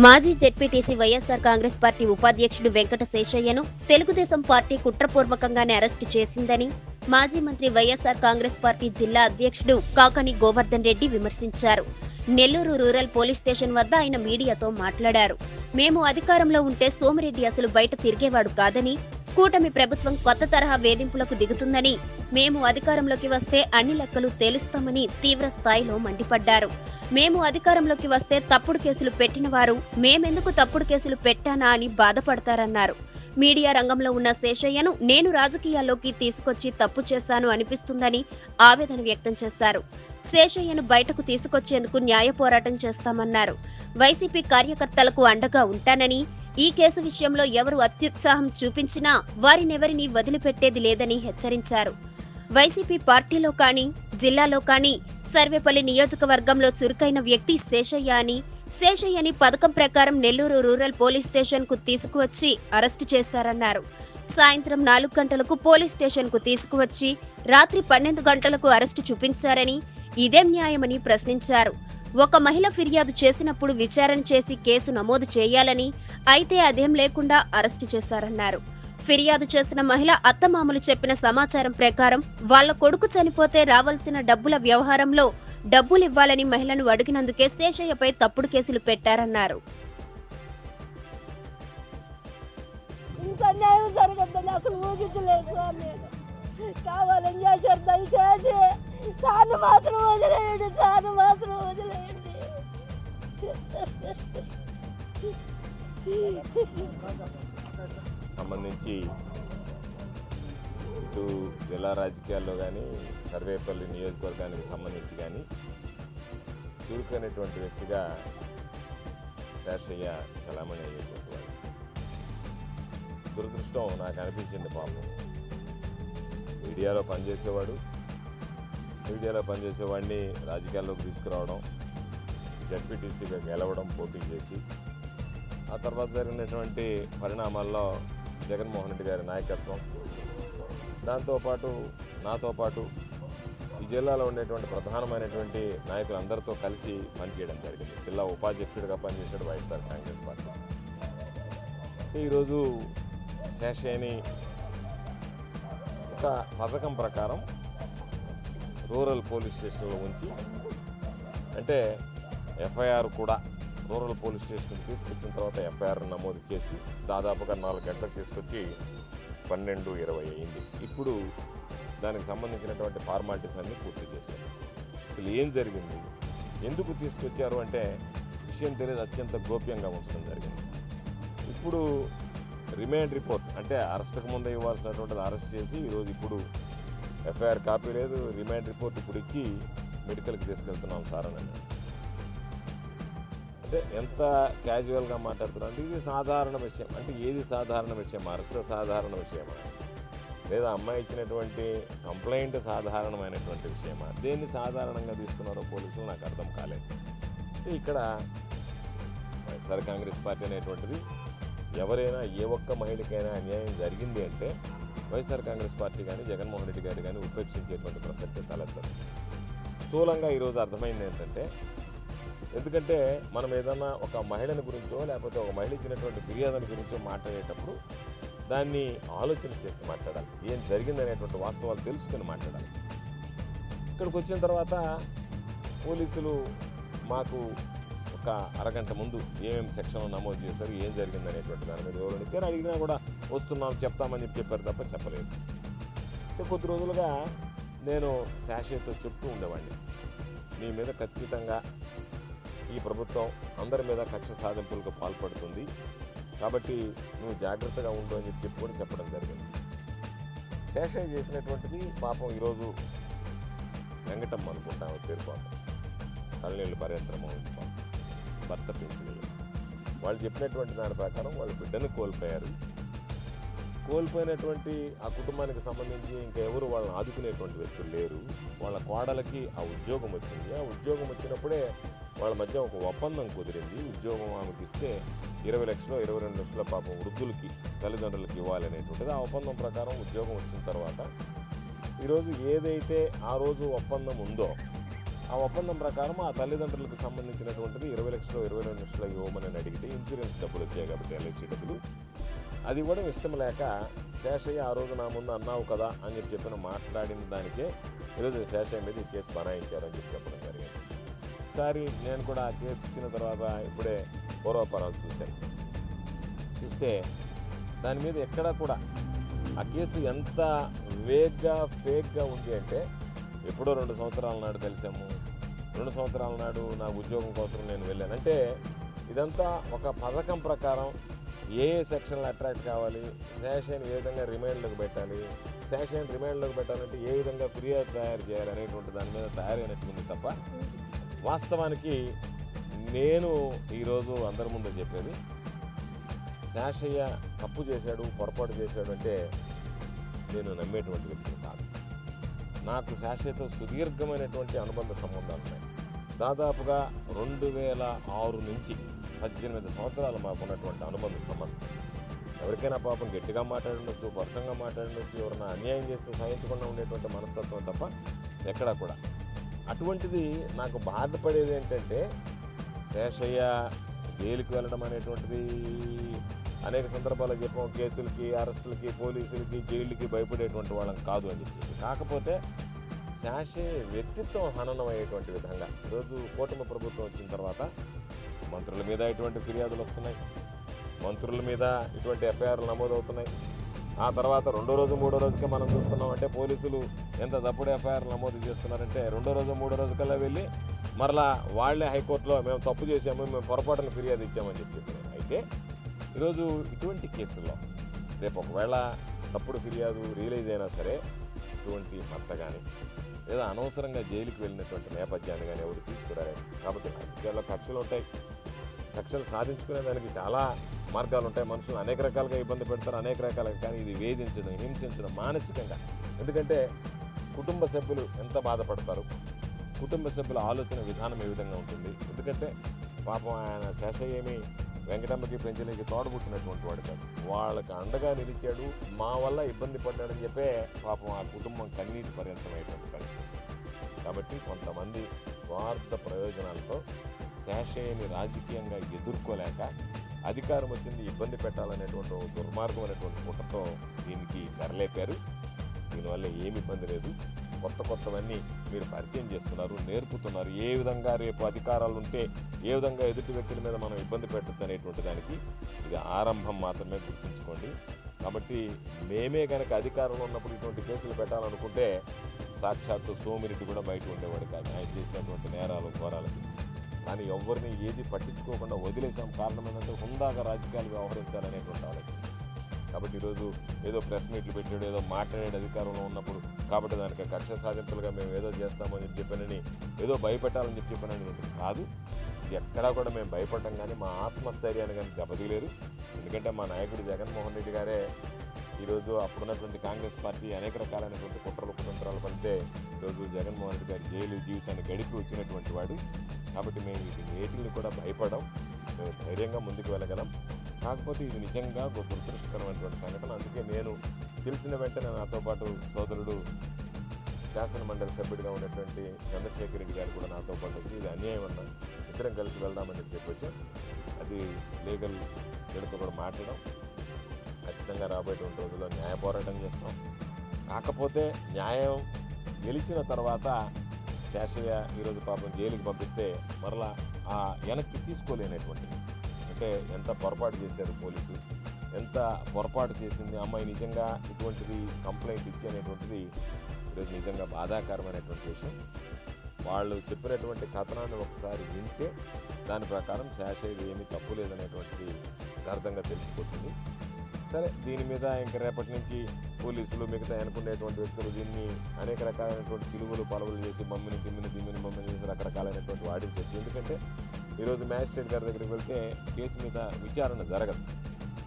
మాజీ ZPTC YSR Congress party ఉపాధ్యక్షుడు వెంకట శేషయ్యను తెలుగుదేశం పార్టీ కుట్రపూర్వకంగానే అరెస్టు చేసిందని మాజీ మంత్రి వైఎస్సార్ కాంగ్రెస్ పార్టీ జిల్లా అధ్యక్షుడు కాకని గోవర్ధన్ రెడ్డి విమర్శించారు. నెల్లూరు రూరల్ పోలీస్ స్టేషన్ వద్ద ఆయన మీడియాతో మాట్లాడారు. మేము అధికారంలో ఉంటే సోమిరెడ్డి అసలు బయట తిరిగేవాడు కాదని కూటమి ప్రభుత్వం కొత్త తరహా వేధింపులకు దిగుతుందని మేము అధికారంలోకి వస్తే అన్ని లెక్కలు తేలుస్తామని తీవ్ర స్థాయిలో మండిపడ్డారు. మేము అధికారంలోకి వస్తే తప్పుడు కేసులు పెట్టిన వారు మేమెందుకు తప్పుడు కేసులు పెట్టానా అని బాధపడతారన్నారు. మీడియా రంగంలో ఉన్న శేషయ్యను నేను రాజకీయాల్లోకి తీసుకొచ్చి తప్పు చేశాను అనిపిస్తుందని ఆవేదన వ్యక్తం చేశారు. శేషయ్యను బయటకు తీసుకొచ్చేందుకు న్యాయ పోరాటం చేస్తామన్నారు. వైసీపీ కార్యకర్తలకు అండగా ఉంటానని ఈ కేసు విషయంలో ఎవరు అత్యుత్సాహం చూపించినా వారినెవరిని వదిలిపెట్టేది లేదని హెచ్చరించారు. వైసీపీ పార్టీలో కానీ జిల్లాలో కానీ సర్వేపల్లి నియోజకవర్గంలో చురుకైన వ్యక్తి శేషయ్య అని శేషయ్యని పథకం ప్రకారం నెల్లూరు రూరల్ పోలీస్ స్టేషన్కు తీసుకువచ్చి అరెస్టు చేశారన్నారు. సాయంత్రం నాలుగు గంటలకు పోలీస్ స్టేషన్కు తీసుకువచ్చి రాత్రి పన్నెండు గంటలకు అరెస్టు చూపించారని ఇదేం న్యాయమని ప్రశ్నించారు. ఒక మహిళ ఫిర్యాదు చేసినప్పుడు విచారణ చేసి కేసు నమోదు చేయాలని అయితే అదేం లేకుండా అరెస్టు చేశారన్నారు. ఫిర్యాదు చేసిన మహిళ అత్తమామలు చెప్పిన సమాచారం ప్రకారం వాళ్ళ కొడుకు చనిపోతే రావాల్సిన డబ్బుల వ్యవహారంలో డబ్బులివ్వాలని మహిళను అడిగినందుకే శేషయ్యపై తప్పుడు కేసులు పెట్టారన్నారు. న్యాయం జరగద్దని అసలు ఊహించలేదు స్వామి. కావాలని చేశారు దయచేసి. సాను మాత్రం వదిలేయండి సాను మాత్రం వదిలేయండి. సంబంధించి ఇటు జిల్లా రాజకీయాల్లో కానీ సర్వేపల్లి నియోజకవర్గానికి సంబంధించి కానీ చురుకైనటువంటి వ్యక్తిగా శేషయ్య చలామణి అయ్యేటువంటి వాడు దురదృష్టం నాకు అనిపించింది పాపం. మీడియాలో పనిచేసేవాడు మీడియాలో పనిచేసేవాడిని రాజకీయాల్లోకి తీసుకురావడం జడ్పీటీసీగా గెలవడం పోటీ చేసి ఆ తర్వాత జరిగినటువంటి పరిణామాల్లో జగన్మోహన్ రెడ్డి గారి నాయకత్వం. దాంతోపాటు నాతో పాటు ఈ జిల్లాలో ఉండేటువంటి ప్రధానమైనటువంటి నాయకులందరితో కలిసి పనిచేయడం జరిగింది. జిల్లా ఉపాధ్యక్షుడిగా పనిచేశాడు వైఎస్ఆర్ కాంగ్రెస్ పార్టీ. ఈరోజు శేషేని ఒక పథకం ప్రకారం రూరల్ పోలీస్ స్టేషన్లో ఉంచి అంటే ఎఫ్ఐఆర్ కూడా రూరల్ పోలీస్ స్టేషన్ తీసుకొచ్చిన తర్వాత ఎఫ్ఐఆర్ నమోదు చేసి దాదాపుగా నాలుగు గంటలకు తీసుకొచ్చి పన్నెండు ఇరవై అయింది. ఇప్పుడు దానికి సంబంధించినటువంటి ఫార్మాలిటీస్ అన్నీ పూర్తి చేశారు. అసలు ఏం జరిగింది? ఎందుకు తీసుకొచ్చారు అంటే విషయం తెలియదు అత్యంత గోప్యంగా ఉంచడం జరిగింది. ఇప్పుడు రిమైండ్ రిపోర్ట్ అంటే అరెస్ట్కు ముందే ఇవ్వాల్సినటువంటిది అరెస్ట్ చేసి ఈరోజు ఇప్పుడు ఎఫ్ఐఆర్ కాపీ లేదు రిమైండ్ రిపోర్ట్ ఇప్పుడు ఇచ్చి మెడికల్కి తీసుకెళ్తున్నాం సార్ అని అన్నారు. అంటే ఎంత క్యాజువల్గా మాట్లాడుతున్నారు అంటే ఇది సాధారణ విషయం. అంటే ఏది సాధారణ విషయం? అరెస్ట్ సాధారణ విషయమా? లేదా అమ్మాయి ఇచ్చినటువంటి కంప్లైంట్ సాధారణమైనటువంటి విషయమా? దేన్ని సాధారణంగా తీసుకున్నారో పోలీసులు నాకు అర్థం కాలేదు. ఇక్కడ వైఎస్ఆర్ కాంగ్రెస్ పార్టీ అనేటువంటిది ఎవరైనా ఏ ఒక్క మహిళకైనా అన్యాయం జరిగింది అంటే వైఎస్ఆర్ కాంగ్రెస్ పార్టీ కానీ జగన్మోహన్ రెడ్డి గారు కానీ ఉపేక్షించేటువంటి ప్రసక్తి తలెత్తదు. స్థూలంగా ఈరోజు అర్థమైంది ఏంటంటే ఎందుకంటే మనం ఏదన్నా ఒక మహిళని గురించో లేకపోతే ఒక మహిళ ఇచ్చినటువంటి ఫిర్యాదుని గురించో మాట్లాడేటప్పుడు దాన్ని ఆలోచన చేసి మాట్లాడాలి. ఏం జరిగిందనేటువంటి వాస్తవాలు తెలుసుకుని మాట్లాడాలి. ఇక్కడికి వచ్చిన తర్వాత పోలీసులు మాకు ఒక అరగంట ముందు ఏమేమి సెక్షన్లు నమోదు చేశారు ఏం జరిగిందనేటువంటి దాని మీద వివరణ ఇచ్చారు అడిగినా కూడా వస్తున్నాం చెప్తామని చెప్పి చెప్పారు తప్ప చెప్పలేదు. కొద్ది రోజులుగా నేను శాషయ్యతో చెప్తూ ఉండేవాడిని. మీ మీద ఖచ్చితంగా ఈ ప్రభుత్వం అందరి మీద కక్ష సాధింపులకు పాల్పడుతుంది. కాబట్టి నువ్వు జాగ్రత్తగా ఉండు అని చెప్పి కూడా చెప్పడం జరిగింది. శేషయ్య చేసినటువంటిది పాపం ఈరోజు వెంకటమ్మ అనుకుంటా పేరు పాపం. కళ్ళనీళ్ళు పర్యంతరమ్మ ఉంది పాపం. భర్త పెంచిన వాళ్ళు చెప్పినటువంటి దాని ప్రకారం వాళ్ళు బిడ్డను కోల్పోయారు. కోల్పోయినటువంటి ఆ కుటుంబానికి సంబంధించి ఇంకా ఎవరు వాళ్ళని ఆదుకునేటువంటి వ్యక్తులు లేరు. వాళ్ళ కోడలకి ఆ ఉద్యోగం వచ్చింది. ఆ ఉద్యోగం వచ్చినప్పుడే వాళ్ళ మధ్య ఒక ఒప్పందం కుదిరింది. ఉద్యోగం ఆమెకి ఇస్తే ఇరవై లక్షలు ఇరవై రెండు లక్షల పాపం వృద్ధులకి తల్లిదండ్రులకి ఇవ్వాలనేటువంటిది ఆ ఒప్పందం ప్రకారం ఉద్యోగం వచ్చిన తర్వాత ఈరోజు ఏదైతే ఆ రోజు ఒప్పందం ఉందో ఆ ఒప్పందం ప్రకారం ఆ తల్లిదండ్రులకు సంబంధించినటువంటిది ఇరవై లక్షలు ఇరవై రెండు లక్షలు ఇవ్వమని అడిగితే ఇన్సూరెన్స్ డబ్బులు వచ్చాయి కాబట్టి ఎల్ఐసి డబ్బులు. అది కూడా ఇష్టం లేక శేషయ్య ఆ రోజు నా ముందు అన్నావు కదా అని చెప్పి చెప్పిన మాట్లాడిన దానికే ఈరోజు శేషయ్య మీద ఈ కేసు బనాయించారని చెప్పి చెప్పడం జరిగింది. ఒకసారి నేను కూడా ఆ కేసు ఇచ్చిన తర్వాత ఇప్పుడే పూర్వపరాలు చూశాను చూస్తే దాని మీద ఎక్కడా కూడా ఆ కేసు ఎంత వేగ్గా ఫేక్గా ఉంది అంటే ఎప్పుడో రెండు సంవత్సరాల నాడు కలిసాము రెండు సంవత్సరాల నాడు నా ఉద్యోగం కోసం నేను వెళ్ళాను. అంటే ఇదంతా ఒక పథకం ప్రకారం ఏ సెక్షన్లు అట్రాక్ట్ కావాలి? శాషన్ ఏ విధంగా రిమైండ్లోకి పెట్టాలి? శాషన్ రిమైండ్లోకి పెట్టాలంటే ఏ విధంగా ఫిర్యాదు తయారు చేయాలి అనేటువంటి దాని మీద తయారైనట్టుంది తప్ప వాస్తవానికి నేను ఈరోజు అందరి ముందు చెప్పేది శాషయ్య తప్పు చేశాడు పొరపాటు చేశాడు అంటే నేను నమ్మేటువంటి వ్యక్తిని కాదు. నాకు శాషయ్యతో సుదీర్ఘమైనటువంటి అనుబంధ సంబంధాలు ఉన్నాయి. దాదాపుగా రెండు వేల ఆరు నుంచి పద్దెనిమిది సంవత్సరాలు మాకు ఉన్నటువంటి అనుబంధ సంబంధం. ఎవరికైనా పాపం గట్టిగా మాట్లాడుండొచ్చు వర్షంగా మాట్లాడుండొచ్చు ఎవరైనా అన్యాయం చేస్తే సహించకుండా ఉండేటువంటి మనస్తత్వం తప్ప ఎక్కడా కూడా. అటువంటిది నాకు బాధపడేది ఏంటంటే శేషయ్య జైలుకి వెళ్ళడం అనేటువంటిది అనేక సందర్భాల్లో చెప్పాం. కేసులకి అరెస్టులకి పోలీసులకి జైలుకి భయపడేటువంటి వాళ్ళం కాదు అని చెప్పి కాకపోతే శాసే వ్యక్తిత్వం హననం అయ్యేటువంటి విధంగా ఈరోజు కూటమి ప్రభుత్వం వచ్చిన తర్వాత మంత్రుల మీద ఇటువంటి ఫిర్యాదులు వస్తున్నాయి. మంత్రుల మీద ఇటువంటి ఎఫ్ఐఆర్లు నమోదవుతున్నాయి. ఆ తర్వాత రెండో రోజు మూడో రోజుకే మనం చూస్తున్నాం అంటే పోలీసులు ఎంత తప్పుడు ఎఫ్ఐఆర్ నమోదు చేస్తున్నారంటే రెండో రోజు మూడో రోజు కల్లా వెళ్ళి మరలా వాళ్ళే హైకోర్టులో మేము తప్పు చేసాము మేము పొరపాటున ఫిర్యాదు ఇచ్చామని చెప్పి అయితే ఈరోజు ఇటువంటి కేసుల్లో రేపు ఒకవేళ తప్పుడు ఫిర్యాదు రియలైజ్ అయినా సరే ఇటువంటి మచ్చ కానీ లేదా అనవసరంగా జైలుకి వెళ్ళినటువంటి నేపథ్యాన్ని కానీ ఎవరు తీసుకురాలేదు. కాబట్టి రాజకీయాల్లో కక్షలు ఉంటాయి. కక్షలు సాధించుకునే దానికి చాలా మార్గాలు ఉంటాయి. మనుషులు అనేక రకాలుగా ఇబ్బంది పెడతారు అనేక రకాలుగా కానీ ఇది వేధించడం హింసించడం మానసికంగా. ఎందుకంటే కుటుంబ సభ్యులు ఎంత బాధపడతారు? కుటుంబ సభ్యుల ఆలోచన విధానం ఏ విధంగా ఉంటుంది? ఎందుకంటే పాపం ఆయన శేష ఏమి వెంకటమ్మకి పెంచలేకి తోడబుట్టినటువంటి వాడు కాదు. వాళ్ళకి అండగా నిలిచాడు. మా వల్ల ఇబ్బంది పడ్డాడని చెప్పే పాపం ఆ కుటుంబం కన్నీటి పర్యంతమైనటువంటి పరిస్థితి. కాబట్టి కొంతమంది స్వార్థ ప్రయోజనాలతో శేషయ్యని రాజకీయంగా ఎదుర్కోలేక అధికారం వచ్చింది ఇబ్బంది పెట్టాలనేటువంటి దుర్మార్గం అనేటువంటి కుట్రతో దీనికి తెరలేపారు. దీనివల్ల ఏమి ఇబ్బంది లేదు. కొత్త కొత్తవన్నీ మీరు పరిచయం చేస్తున్నారు నేర్పుతున్నారు. ఏ విధంగా రేపు అధికారాలు ఉంటే ఏ విధంగా ఎదుటి వ్యక్తుల మీద మనం ఇబ్బంది పెట్టచ్చు అనేటువంటి దానికి ఇది ఆరంభం మాత్రమే గుర్తుంచుకోండి. కాబట్టి మేమే కనుక అధికారంలో ఉన్నప్పుడు ఇటువంటి కేసులు పెట్టాలనుకుంటే సాక్షాత్తు సోమిరెడ్డి కూడా బయట ఉండేవాడు కాదు. ఆయన చేసినటువంటి నేరాలు ఘోరాలకి. కానీ ఎవరిని ఏది పట్టించుకోకుండా వదిలేసాం కారణం ఏంటంటే హుందాగా రాజకీయాలు వ్యవహరించాలనేటువంటి ఆలోచన. కాబట్టి ఈరోజు ఏదో ప్రెస్ మీట్లు పెట్టాడు ఏదో మాట్లాడాడు అధికారంలో ఉన్నప్పుడు కాబట్టి దానికి కక్ష సాధింపులుగా మేము ఏదో చేస్తామని చెప్పానని ఏదో భయపెట్టాలని చెప్పి చెప్పానని కాదు. ఎక్కడా కూడా మేము భయపడడం కానీ మా ఆత్మస్థైర్యాన్ని కానీ దెబ్బతీయలేదు. ఎందుకంటే మా నాయకుడు జగన్మోహన్ రెడ్డి గారే ఈరోజు అప్పుడున్నటువంటి కాంగ్రెస్ పార్టీ అనేక రకాలైనటువంటి కుట్రలు కుతంత్రాలు పడితే ఈరోజు జగన్మోహన్ రెడ్డి గారి జైలు జీవితాన్ని గడిపి వచ్చినటువంటి వాడు. కాబట్టి మేము ఇది కూడా భయపడం మేము ధైర్యంగా ముందుకు వెళ్ళగలం. కాకపోతే ఇది నిజంగా ఒక దురదృష్టకరమైనటువంటి సంఘటన. అందుకే నేను తెలిసిన వెంటనే నాతో పాటు సోదరుడు శాసన మండలి సభ్యుడిగా ఉన్నటువంటి చంద్రశేఖర్ రెడ్డి గారు కూడా నాతో పాటు వచ్చి ఇది అన్యాయం అన్న ఇద్దరం కలిసి వెళ్దామని చెప్పొచ్చు అది లీగల్ వీళ్ళతో కూడా మాట్లాడడం ఖచ్చితంగా రాబోయేటువంటి రోజుల్లో న్యాయ పోరాటం చేస్తాం. కాకపోతే న్యాయం గెలిచిన తర్వాత శేషయ్య ఈరోజు పాపం జైలుకి పంపిస్తే మరలా ఆ వెనక్కి తీసుకోలేనటువంటిది. అంటే ఎంత పొరపాటు చేశారు పోలీసు? ఎంత పొరపాటు చేసింది? అమ్మాయి నిజంగా ఇటువంటిది కంప్లైంట్ ఇచ్చి అనేటువంటిది ఈరోజు నిజంగా బాధాకరమైనటువంటి విషయం. వాళ్ళు చెప్పినటువంటి కథనాన్ని ఒకసారి వింటే దాని ప్రకారం శేషయ్యది ఏమీ తప్పు లేదనేటువంటిది అర్థంగా తెలిసిపోతుంది. సరే దీని మీద ఇంక రేపటి నుంచి పోలీసులు మిగతా అనుకునేటువంటి వ్యక్తులు దీన్ని అనేక రకాలైనటువంటి చిలువలు పలవలు చేసి మమ్మీని దిమ్మిని దిమ్మిని మమ్మిని చేసి రకరకాలైనటువంటి వాడించవచ్చు ఎందుకంటే ఈరోజు మ్యాజిస్ట్రేట్ గారి దగ్గరికి వెళ్తే కేసు మీద విచారణ జరగదు.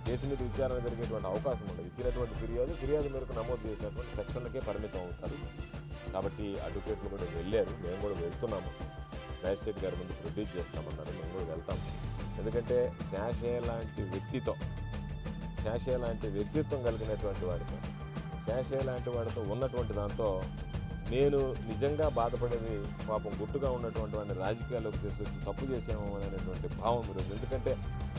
కేసు మీద విచారణ జరిగేటువంటి అవకాశం ఉండదు. ఇచ్చినటువంటి ఫిర్యాదు ఫిర్యాదు మేరకు నమోదు చేసినటువంటి సెక్షన్లకే పరిమితం అవుతారు. కాబట్టి అడ్వకేట్లు కూడా వెళ్ళారు. మేము కూడా వెళ్తున్నాము. మ్యాజిస్ట్రేట్ గారి ముందు ప్రొడ్యూస్ చేస్తామన్నారు. మేము కూడా వెళ్తాం. ఎందుకంటే శాషే లాంటి వ్యక్తితో శాషే లాంటి వ్యక్తిత్వం కలిగినటువంటి వాడితో శాషే లాంటి వాడితో ఉన్నటువంటి దాంతో నేను నిజంగా బాధపడేది పాపం గుట్టుగా ఉన్నటువంటి వాడిని రాజకీయాల్లోకి తీసుకొచ్చి తప్పు చేసాము అనేటువంటి భావం ఈరోజు. ఎందుకంటే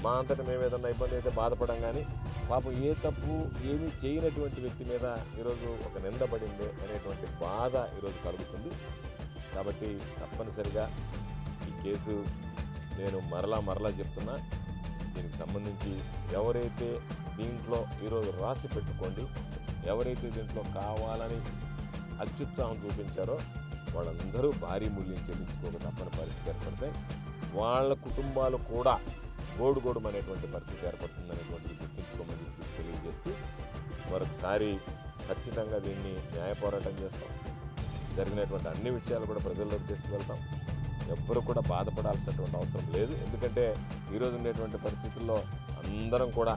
మా అంతటా మేము ఏదన్నా ఇబ్బంది అయితే బాధపడం కానీ పాపం ఏ తప్పు ఏమీ చేయనటువంటి వ్యక్తి మీద ఈరోజు ఒక నిందపడింది అనేటువంటి బాధ ఈరోజు కలుగుతుంది. కాబట్టి తప్పనిసరిగా ఈ కేసు నేను మరలా మరలా చెప్తున్నా దీనికి సంబంధించి ఎవరైతే దీంట్లో ఈరోజు రాసి పెట్టుకోండి ఎవరైతే దీంట్లో కావాలని అత్యుత్సాహం చూపించారో వాళ్ళందరూ భారీ మూల్యం చెల్లించుకోక తప్పని పరిస్థితి ఏర్పడతాయి వాళ్ళ కుటుంబాలు కూడా గోడుగోడు అనేటువంటి పరిస్థితి ఏర్పడుతుంది అనేటువంటిది గుర్తుంచుకోమని చెప్పి తెలియజేస్తూ మరొకసారి ఖచ్చితంగా దీన్ని న్యాయ పోరాటం చేస్తాం. జరిగినటువంటి అన్ని విషయాలు కూడా ప్రజల్లోకి తీసుకువెళ్తాం. ఎవ్వరు కూడా బాధపడాల్సినటువంటి అవసరం లేదు. ఎందుకంటే ఈరోజు ఉండేటువంటి పరిస్థితుల్లో అందరం కూడా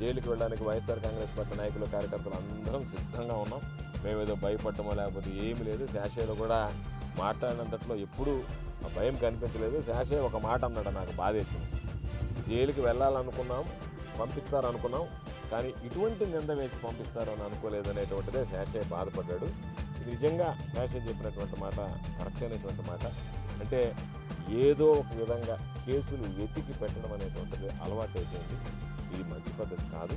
జైలుకి వెళ్ళడానికి వైఎస్ఆర్ కాంగ్రెస్ పార్టీ నాయకులు కార్యకర్తలు అందరం సిద్ధంగా ఉన్నాం. మేమేదో భయపడటమో లేకపోతే ఏమీ లేదు. శాషయ్యలో కూడా మాట్లాడినంతట్లో ఎప్పుడూ ఆ భయం కనిపించలేదు. శాషయ్య ఒక మాట అన్నాడు నాకు బాధేసింది. జైలుకి వెళ్ళాలనుకున్నాం పంపిస్తారనుకున్నాం కానీ ఇటువంటి నింద వేసి అని అనుకోలేదు అనేటువంటిదే శాషయ్య బాధపడ్డాడు. ఇది నిజంగా శాషయ్య చెప్పినటువంటి మాట కరెక్ట్ అయినటువంటి మాట. అంటే ఏదో ఒక విధంగా కేసులు వెతికి పెట్టడం అనేటువంటిది అలవాటు అయిపోయింది ఇది మంచి పద్ధతి కాదు.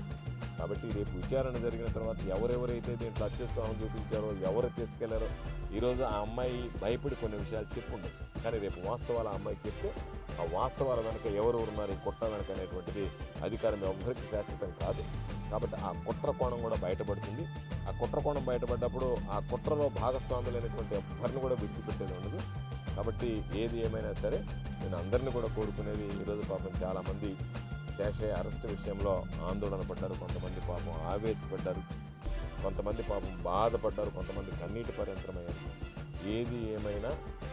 కాబట్టి రేపు విచారణ జరిగిన తర్వాత ఎవరెవరైతే దీంట్లో అత్యుత్సాహం చూపించారో ఎవరు తీసుకెళ్ళారో ఈరోజు ఆ అమ్మాయి భయపడి కొన్ని విషయాలు చెప్పుండొచ్చు. కానీ రేపు వాస్తవాలు ఆ అమ్మాయి చెప్తే ఆ వాస్తవాల వెనుక ఎవరు ఉన్నారు ఈ కుట్ర వెనుక అనేటువంటిది అధికారం ఎవరికి శాశ్వతం కాదు. కాబట్టి ఆ కుట్ర కోణం కూడా బయటపడుతుంది. ఆ కుట్ర కోణం బయటపడ్డప్పుడు ఆ కుట్రలో భాగస్వాములైనటువంటి ఎవ్వరిని కూడా విడిచిపెట్టేది ఉండదు. కాబట్టి ఏది ఏమైనా సరే నేను అందరినీ కూడా కోరుకునేది ఈరోజు పాపం చాలామంది శేషయ్య అరెస్ట్ విషయంలో ఆందోళన పడ్డారు కొంతమంది పాపం ఆవేశపడ్డారు. కొంతమంది పాపం బాధపడ్డారు కొంతమంది కన్నీటి పర్యంతరమయ్యారు ఏది ఏమైనా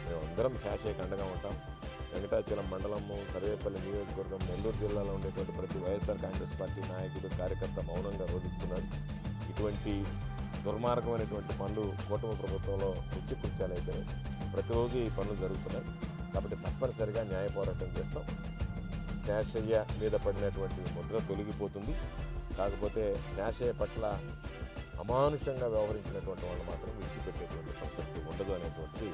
మేమందరం శాషయ్యకి అండగా ఉంటాం. వెంకటాచలం మండలము సర్వేపల్లి నియోజకవర్గం నెల్లూరు జిల్లాలో ఉండేటువంటి ప్రతి వైఎస్ఆర్ కాంగ్రెస్ పార్టీ నాయకుడు కార్యకర్త మౌనంగా రోధిస్తున్నారు. ఇటువంటి దుర్మార్గమైనటువంటి పనులు కూటమి ప్రభుత్వంలో నిత్యకృత్యాలైతే ప్రతిరోజు ఈ పనులు జరుగుతున్నాయి. కాబట్టి తప్పనిసరిగా న్యాయ పోరాటం చేస్తాం. శాషయ్య మీద పడినటువంటి ముద్ర తొలగిపోతుంది. కాకపోతే శాషయ్య పట్ల అమానుషంగా వ్యవహరించినటువంటి వాళ్ళు మాత్రం విడిచిపెట్టేటువంటి ప్రసక్తి ఉండదు అనేటువంటిది